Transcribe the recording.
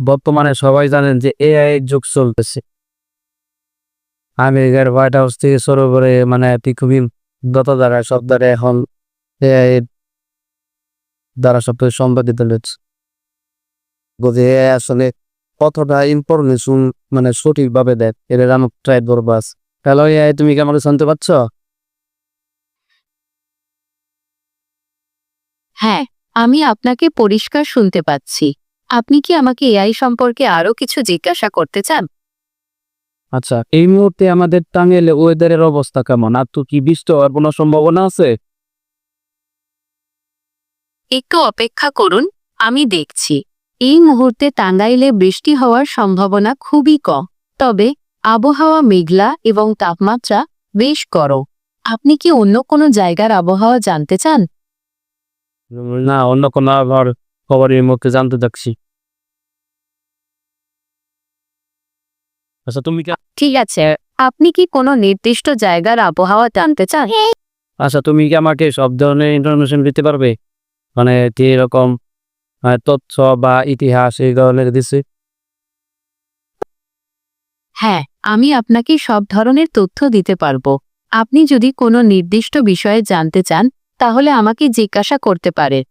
বর্তমানে সবাই জানেন যে এআই যুগ চলতেছে। আমেরিকার হোয়াইট হাউস থেকে শুরু করে মানে পৃথিবীর যত দ্বারা সব দ্বারা এখন এআই দ্বারা সব সম্পাদিত বুঝে এআই আসলে কতটা ইনফরমেশন মানে সঠিকভাবে দেয় এটা আমি ট্রাই করব আজ হ্যালো এআই তুমি কি আমাকে শুনতে পাচ্ছ? হ্যাঁ আমি আপনাকে পরিষ্কার শুনতে পাচ্ছি। আপনি কি আমাকে এআই সম্পর্কে আরও কিছু জিজ্ঞাসা করতে চান? আচ্ছা এই মুহূর্তে আমাদের টাঙ্গেলে ওয়েদারের অবস্থা কেমন? আর তো কি বৃষ্টি হওয়ার কোনো সম্ভাবনা আছে? একটু অপেক্ষা করুন আমি দেখছি। এই মুহূর্তে টাঙ্গাইলে বৃষ্টি হওয়ার সম্ভাবনা খুবই কম। তবে আবহাওয়া মেঘলা এবং তাপমাত্রা বেশ গরম। আপনি কি অন্য কোনো জায়গার আবহাওয়া জানতে চান? না অন্য কোনো আবার খবরের মুখে জানতে চাচ্ছি আচ্ছা তুমি কি? ঠিক আছে আপনি কি কোনো নির্দিষ্ট জায়গার আবহাওয়া জানতে চান? আচ্ছা তুমি কি আমাকে সব ধরনের ইনফরমেশন দিতে পারবে? মানে যে এরকম তথ্য বা ইতিহাস এই ধরনের দিচ্ছে হ্যাঁ আমি আপনাকে সব ধরনের তথ্য দিতে পারব। আপনি যদি কোনো নির্দিষ্ট বিষয়ে জানতে চান তাহলে আমাকে জিজ্ঞাসা করতে পারেন।